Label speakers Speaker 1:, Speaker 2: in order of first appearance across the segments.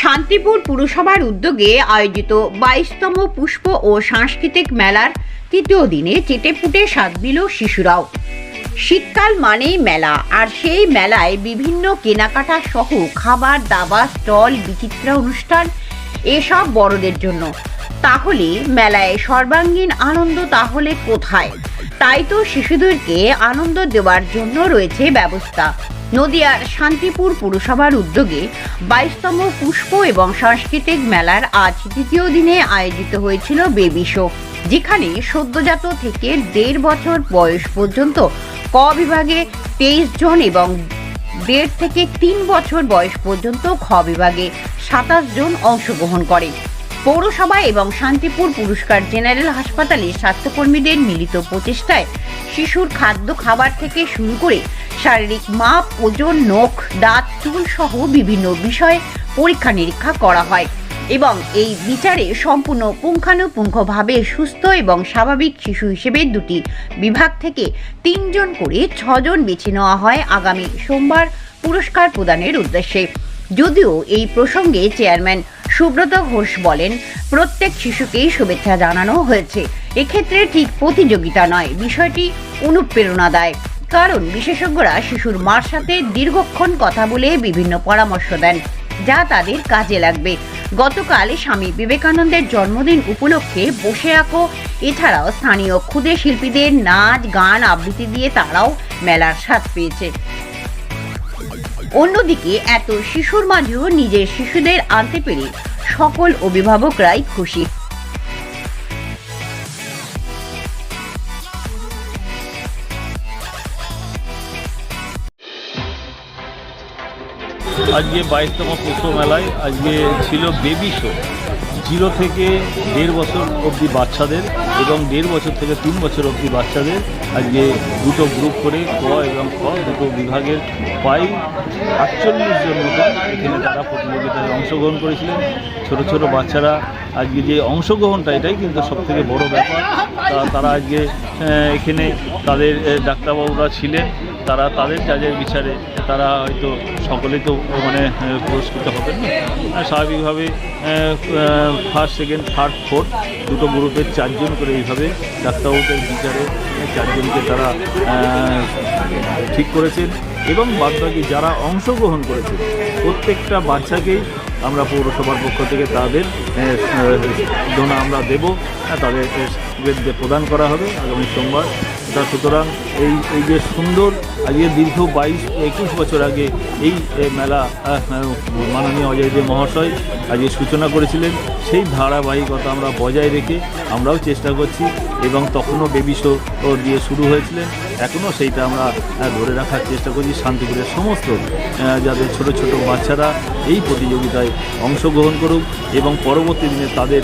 Speaker 1: শান্তিপুর পুরসভার উদ্যোগে আয়োজিত বাইশতম পুষ্প ও সাংস্কৃতিক মেলার তৃতীয় দিনে চেটেপুটে স্বাদ দিল শিশুরাও। শীতকাল মানেই মেলা, আর সেই মেলায় বিভিন্ন কেনাকাটা সহ খাবার দাবার স্টল, বিচিত্র অনুষ্ঠান, এসব বড়দের জন্য। তাহলে মেলায় সর্বাঙ্গীন আনন্দ তাহলে কোথায়? তাই তো শিশুদেরকে আনন্দ দেওয়ার জন্য রয়েছে ব্যবস্থা। নদিয়ার শান্তিপুর পুরসভার উদ্যোগে বাইশতম পুষ্প এবং সাংস্কৃতিক মেলার আজ দ্বিতীয় দিনে আয়োজিত হয়েছিল বেবি শো, যেখানে সদ্যজাত থেকে দেড় বছর বয়স পর্যন্ত ক বিভাগে তেইশ জন এবং দেড় থেকে তিন বছর বয়স পর্যন্ত খ বিভাগে সাতাশ জন অংশগ্রহণ করে। পৌরসভা এবং শান্তিপুর পুরস্কার জেনারেল হাসপাতালে স্বাস্থ্যকর্মীদের মিলিত প্রচেষ্টায় শিশুর খাদ্য খাবার থেকে শুরু করে শারীরিক মাপ, ওজন, নখ, দাঁত, চুল সহ বিভিন্ন বিষয়ে পরীক্ষা নিরীক্ষা করা হয় এবং এই বিচারে সম্পূর্ণ পুঙ্খানুপুঙ্খভাবে সুস্থ এবং স্বাভাবিক শিশু হিসেবে দুটি বিভাগ থেকে তিনজন করে ছজন বেছে নেওয়া হয় আগামী সোমবার পুরস্কার প্রদানের উদ্দেশ্যে। যদিও এই প্রসঙ্গে চেয়ারম্যান সুব্রত ঘোষ বলেন, প্রত্যেক শিশুকেই শুভেচ্ছা জানানো হয়েছে। এক্ষেত্রে ঠিক প্রতিযোগিতা নয়, বিষয়টি অনুপ্রেরণা দেয়। কারণ বিশেষজ্ঞরা শিশুর মার সাথে দীর্ঘক্ষণ কথা বলে বিভিন্ন পরামর্শ দেন, যা তাদের কাজে লাগবে। গতকাল স্বামী বিবেকানন্দের জন্মদিন উপলক্ষে বসে আঁকো। এছাড়াও স্থানীয় ক্ষুদে শিল্পীদের নাচ, গান, আবৃত্তি দিয়ে তারাও মেলার স্বাদ পেয়েছে। অন্যদিকে এত শিশুর মাঝেও নিজের শিশুদের আনতে পেরে সকল অভিভাবকরাই খুশি।
Speaker 2: আজকে বাইশতম পুষ্প মেলায়, আজকে ছিল বেবি শো জিরো থেকে দেড় বছর অবধি বাচ্চাদের এবং দেড় বছর থেকে তিন বছর অবধি বাচ্চাদের আজকে দুটো গ্রুপ করে ক এবং খ দুটো বিভাগের প্রায় আটচল্লিশ জন মতো এখানে তারা প্রতিযোগিতায় অংশগ্রহণ করেছিলেন। ছোট ছোট বাচ্চারা আজকে যে অংশগ্রহণটা, এটাই কিন্তু সবথেকে বড় ব্যাপার। তারা আজকে এখানে তাদের ডাক্তারবাবুরা ছিলেন। তারা তাদের কাজের বিচারে তারা হয়তো সকলেই তো মানে পুরস্কৃত হবেন না। স্বাভাবিকভাবে ফার্স্ট সেকেন্ড থার্ড ফোর্থ দুটো গ্রুপের চারজন করে এইভাবে ডাক্তারবাবুদের বিচারে চারজনকে তারা ঠিক করেছেন এবং বাদবাকি যারা অংশগ্রহণ করেছেন, প্রত্যেকটা বাচ্চাকেই আমরা পৌরসভার পক্ষ থেকে তাদের দোনা আমরা দেব তাদের প্রদান করা হবে আগামী সোমবার। সুতরাং এই এই যে সুন্দর আজকে দীর্ঘ বাইশ, একুশ বছর আগে এই মেলা মাননীয় অজয় দেব মহাশয় আজকে সূচনা করেছিলেন। সেই ধারাবাহিকতা আমরা বজায় রেখে আমরাও চেষ্টা করছি এবং তখনও বেবি শো দিয়ে শুরু হয়েছিলেন। এখনও সেইটা আমরা ধরে রাখার চেষ্টা করছি। শান্তিপুরের সমস্ত যাদের ছোট ছোট বাচ্চারা এই প্রতিযোগিতায় অংশগ্রহণ করুক এবং পরবর্তী দিনে তাদের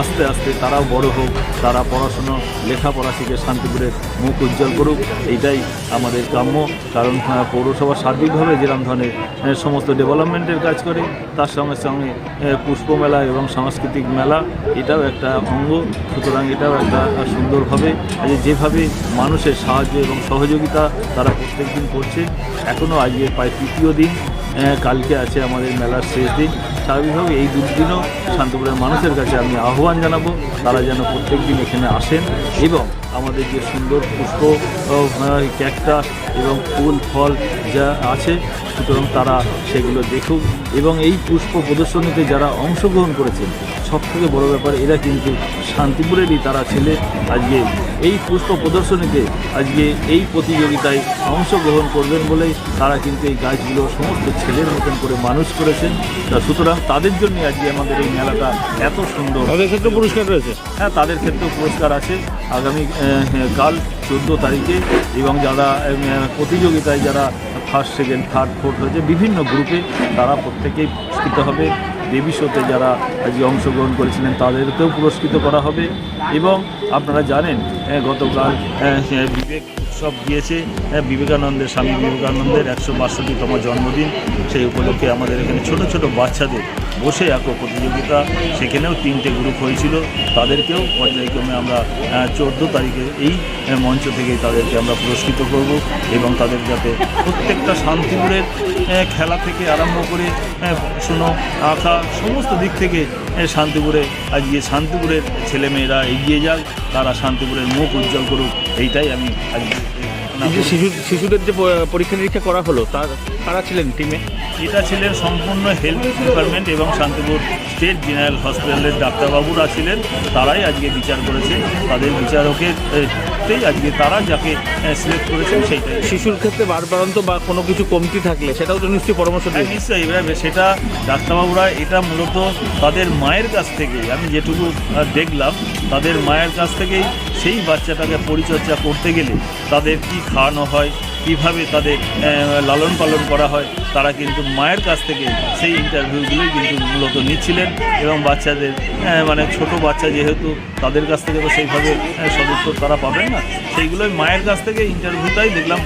Speaker 2: আস্তে আস্তে তারাও বড় হোক, তারা পড়াশুনো, লেখাপড়া শিখে শান্তিপুরের মুখ উজ্জ্বল করুক এইটাই আমাদের কাম্য। কারণ আহ, পৌরসভা সার্বিকভাবে যেরকম ধরনের সমস্ত ডেভেলপমেন্টের কাজ করে তার সঙ্গে সঙ্গে আহ, পুষ্প মেলা এবং সাংস্কৃতিক মেলা এটাও একটা অঙ্গ। সুতরাং এটাও একটা সুন্দরভাবে যেভাবে মানুষের সাহায্য এবং সহযোগিতা তারা প্রত্যেক দিন করছে এখনও আজকে প্রায় তৃতীয় দিন কালকে আছে আমাদের মেলার শেষ দিন। স্বাভাবিকভাবে এই দুদিনও শান্তপুরের মানুষের কাছে আমি আহ্বান জানাব তারা যেন প্রত্যেক দিন এখানে আসেন এবং আমাদের যে সুন্দর পুষ্প ক্যাকটা এবং ফুল, ফল যা আছে, সুতরাং তারা সেগুলো দেখুক। এবং এই পুষ্প প্রদর্শনীতে যারা অংশগ্রহণ করেছেন সব থেকে বড় ব্যাপার, এরা কিন্তু শান্তিপুরেরই তারা ছেলে। আজকে এই পুষ্প প্রদর্শনীতে আজকে এই প্রতিযোগিতায় অংশগ্রহণ করবেন বলেই তারা কিন্তু এই গাছগুলো সমস্ত ছেলের মতন করে মানুষ করেছেন। তা সুতরাং তাদের জন্য আজকে আমাদের এই মেলাটা এত সুন্দর।
Speaker 3: তাদের ক্ষেত্রে পুরস্কার রয়েছে?
Speaker 2: হ্যাঁ তাদের ক্ষেত্রেও পুরস্কার আছে। আগামী কাল চোদ্দ তারিখে এবং যারা প্রতিযোগিতায় যারা ফার্স্ট সেকেন্ড থার্ড ফোর্থ হয়েছে বিভিন্ন গ্রুপে তারা প্রত্যেকেই পুরস্কৃত হবে। দেবী শোতে যারা আজকে অংশগ্রহণ করেছিলেন তাদেরকেও পুরস্কৃত করা হবে এবং আপনারা জানেন আহ, গতকাল বিবেক উৎসব গিয়েছে। হ্যাঁ, বিবেকানন্দের স্বামী বিবেকানন্দের একশো বাষট্টিতম জন্মদিন। সেই উপলক্ষে আমাদের এখানে ছোট ছোট বাচ্চাদের বসে আঁকো প্রতিযোগিতা। সেখানেও তিনটে গ্রুপ হয়েছিল। তাদেরকেও পর্যায়ক্রমে আমরা চোদ্দ তারিখে এই মঞ্চ থেকেই তাদেরকে আমরা পুরস্কৃত করব এবং তাদের যাতে প্রত্যেকটা শান্তিপুরের খেলা থেকে আরম্ভ করে শোনো আঁকা সমস্ত দিক থেকে শান্তিপুরে আজকে শান্তিপুরের ছেলেমেয়েরা এগিয়ে যাক তারা শান্তিপুরের মুখ উজ্জ্বল করুক এইটাই আমি আজকে
Speaker 3: যে শিশু শিশুদের যে পরীক্ষা নিরীক্ষা করা হলো তার তারা ছিলেন টিমে
Speaker 2: এটা ছিলেন সম্পূর্ণ হেলথ ডিপার্টমেন্ট এবং শান্তিপুর স্টেট জেনারেল হসপিটালের ডাক্তারবাবুরা ছিলেন। তারাই আজকে বিচার করেছে। তাদের বিচারকের আজকে তারা যাকে সিলেক্ট করেছেন সেইটাই।
Speaker 3: শিশুর ক্ষেত্রে বারবারন্ত বা কোনো কিছু কমতি থাকলে সেটাও তো নিশ্চয়ই পরামর্শ
Speaker 2: হ্যাঁ
Speaker 3: দিন
Speaker 2: নিশ্চয়ই এবার সেটা ডাক্তারবাবুরা এটা মূলত তাদের মায়ের কাছ থেকেই আমি যেটুকু দেখলাম তাদের মায়ের কাছ থেকেই সেই বাচ্চাটাকে পরিচর্যা করতে গেলে তাদের কি খাওয়ানো হয় কীভাবে তাদের লালন পালন করা হয় তারা কিন্তু মায়ের কাছ থেকে সেই ইন্টারভিউগুলোই কিন্তু মূলত নিচ্ছিলেন এবং বাচ্চাদের মানে ছোট বাচ্চা যেহেতু তাদের কাছ থেকে তো সেইভাবে সদুত্তর তারা পাবেন না সেইগুলোই মায়ের কাছ থেকে ইন্টারভিউটাই দেখলাম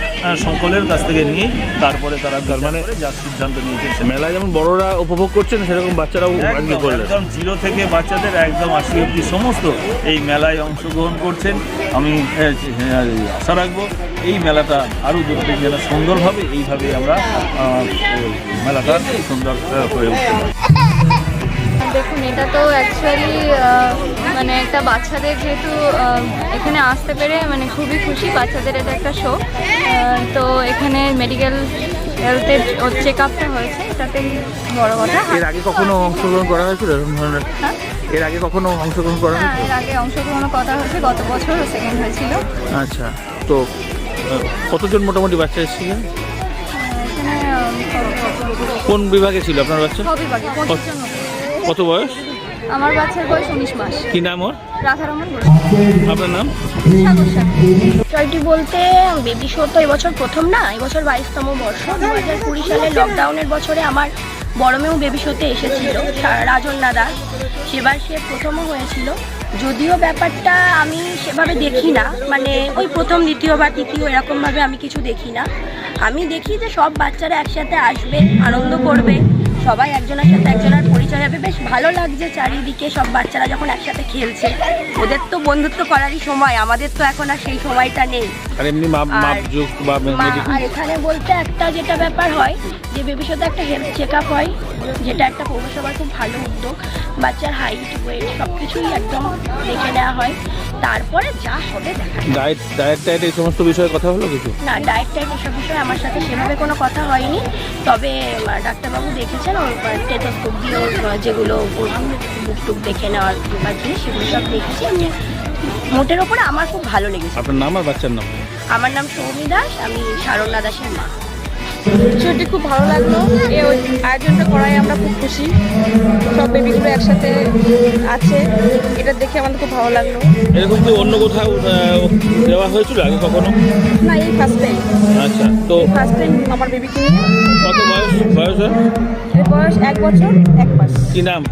Speaker 2: সকলের কাছ থেকে নিয়েই তারপরে তারা মানে যার সিদ্ধান্ত নিয়েছে। সে
Speaker 3: মেলায় যেমন বড়রা উপভোগ করছেন সেরকম বাচ্চারাও
Speaker 2: একদম জিরো থেকে বাচ্চাদের একদম আশি অব্দি সমস্ত এই মেলায় অংশগ্রহণ করছেন। আমি আশা রাখব এই মেলাটা আরও দূর থেকে যেন সুন্দরভাবে এইভাবে আমরা মেলাটা সুন্দর হয়ে উঠতে
Speaker 4: দেখুন এটা তো অ্যাকচুয়ালি মানে একটা বাচ্চাদের যেহেতু এখানে আসতে পেরে মানে খুবই খুশি বাচ্চাদের এটা একটা শো তো এখানে মেডিকেল হেলথের চেক আপটা হয়েছে এটাতেই বড় কথা।
Speaker 3: এর আগে কখনো অংশগ্রহণ করা হয়েছিল? এরকম ধরনের
Speaker 4: হ্যাঁ?
Speaker 3: এর আগে কখনো অংশগ্রহণ করা
Speaker 4: হ্যাঁ
Speaker 3: হয়েছিল?
Speaker 4: এর আগে অংশগ্রহণ কথা হয়েছে গত বছর সেকেন্ড হয়েছিল।
Speaker 3: আচ্ছা তো কতজন মোটামুটি বাচ্চা এসেছিলেন? কোন বিভাগে ছিল আপনার বাচ্চা। কত বয়স?
Speaker 4: আমার বাচ্চার বয়স উনিশ মাস।
Speaker 3: কি নাম ওর?
Speaker 4: রাধারমন
Speaker 3: আপনার নাম?
Speaker 5: বিষয়টি বলতে বেবি শো তো এবছর প্রথম না এবছর বাইশতম বর্ষ। দু হাজার কুড়ি সালে লকডাউনের বছরে আমার বড় মেয়েও বেবি শোতে এসেছিল রাজন্যা দাস সেবার সে প্রথমও হয়েছিল। যদিও ব্যাপারটা আমি সেভাবে দেখি না। মানে ওই প্রথম, দ্বিতীয় বা তৃতীয় এরকমভাবে আমি কিছু দেখি না। আমি দেখি যে সব বাচ্চারা একসাথে আসবে, আনন্দ করবে। সবাই একজনের সাথে একজনের পরিচয় হবে। বেশ ভালো লাগছে চারিদিকে সব বাচ্চারা যখন একসাথে খেলছে। ওদের তো বন্ধুত্ব করারই সময় আমাদের তো এখন আর সেই সময়টা নেই।
Speaker 3: আর এমনি
Speaker 5: আর এখানে বলতে একটা যেটা ব্যাপার হয় যে বেবির সাথে একটা হেলথ চেক আপ হয় যেটা একটা পৌরসভার খুব ভালো উদ্যোগ। বাচ্চার হাইট ওয়েট সব কিছুই একদম দেখে নেওয়া হয়। তারপরে যা হবে দেখা
Speaker 3: ডায়েট ডায়েট টায়েট এই সমস্ত বিষয়ে কথা হলো কিছু?
Speaker 5: না ডায়েট টাইট এসব বিষয়ে আমার সাথে সেভাবে কোনো কথা হয়নি। তবে ডাক্তারবাবু দেখেছেন ওর টেটোস্কোপ দিয়ে ওর যেগুলো বুক টুক দেখে নেওয়ার ব্যাপার জিনিস সেগুলো সব দেখেছি। আমি মোটের ওপরে আমার খুব ভালো লেগেছে।
Speaker 3: আপনার নাম আর বাচ্চার নাম?
Speaker 5: আমার নাম সৌমি দাস আমি সারণ্যা দাসের মা।
Speaker 6: বিষয়টি খুব ভালো লাগল। এই আয়োজনটা করায় আমরা খুব খুশি। সব বেবিগুলো একসাথে আছে। এটা দেখে আমাদের খুব ভালো লাগল।
Speaker 3: এরকম কি অন্য কোথাও দেওয়া হয়েছিল আগে কখনো?
Speaker 6: না এই ফার্স্ট টাইম
Speaker 3: আচ্ছা তো
Speaker 6: ফার্স্ট টাইম আমার বেবিকে
Speaker 3: কত বয়স? বয়স?
Speaker 6: এর বয়স এক বছর এক মাস।
Speaker 3: কি নাম?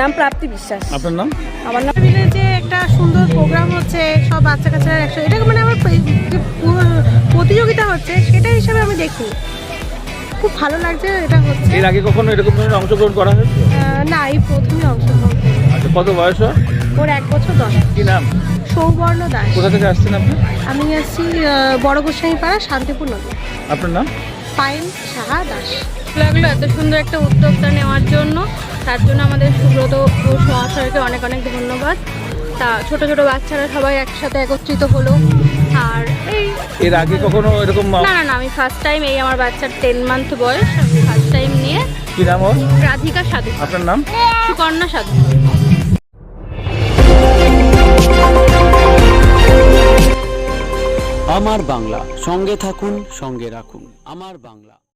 Speaker 6: নাম প্রাপ্তি বিশ্বাস।
Speaker 3: আপনার নাম?
Speaker 6: আমার নাম
Speaker 7: মিলে যে একটা সুন্দর প্রোগ্রাম হচ্ছে সব বাচ্চা কাচ্চারা একসাথে এটা মানে আমার যে প্রতিযোগিতা হচ্ছে সেটা হিসাবে আমি দেখি খুব ভালো লাগছে এটা হচ্ছে।
Speaker 3: এর আগে কখনো এরকম ধরনের অংশগ্রহণ করা হয়েছে?
Speaker 7: না এই প্রথমে অংশগ্রহণ।
Speaker 3: আচ্ছা কত বয়স ওর?
Speaker 7: ওর এক বছর দশ।
Speaker 3: কি নাম?
Speaker 7: সৌবর্ণ দাস।
Speaker 3: কোথা থেকে আসছেন আপনি?
Speaker 7: আমি আসছি বড় গোস্বামী পাড়া শান্তিপুর নদী।
Speaker 3: আপনার নাম?
Speaker 7: পায়েল সাহা দাস।
Speaker 6: লাগল এত সুন্দর একটা উদ্যোক্তা নেওয়ার জন্য। তার জন্য আমাদের সুব্রত মহাশয়কে অনেক অনেক ধন্যবাদ। তা ছোট ছোট বাচ্চারা সবাই একসাথে একত্রিত হলো। আর এই
Speaker 3: এর আগে কখনো এরকম
Speaker 6: না না না আমি ফার্স্ট টাইম এই আমার বাচ্চার টেন মান্থ বয়স আমি ফার্স্ট টাইম নিয়ে
Speaker 3: কি নাম ওর?
Speaker 6: রাধিকা সাধু।
Speaker 3: আপনার নাম?
Speaker 6: সুকন্যা সাধু।
Speaker 8: আমার বাংলা সঙ্গে থাকুন সঙ্গে রাখুন। আমার বাংলা।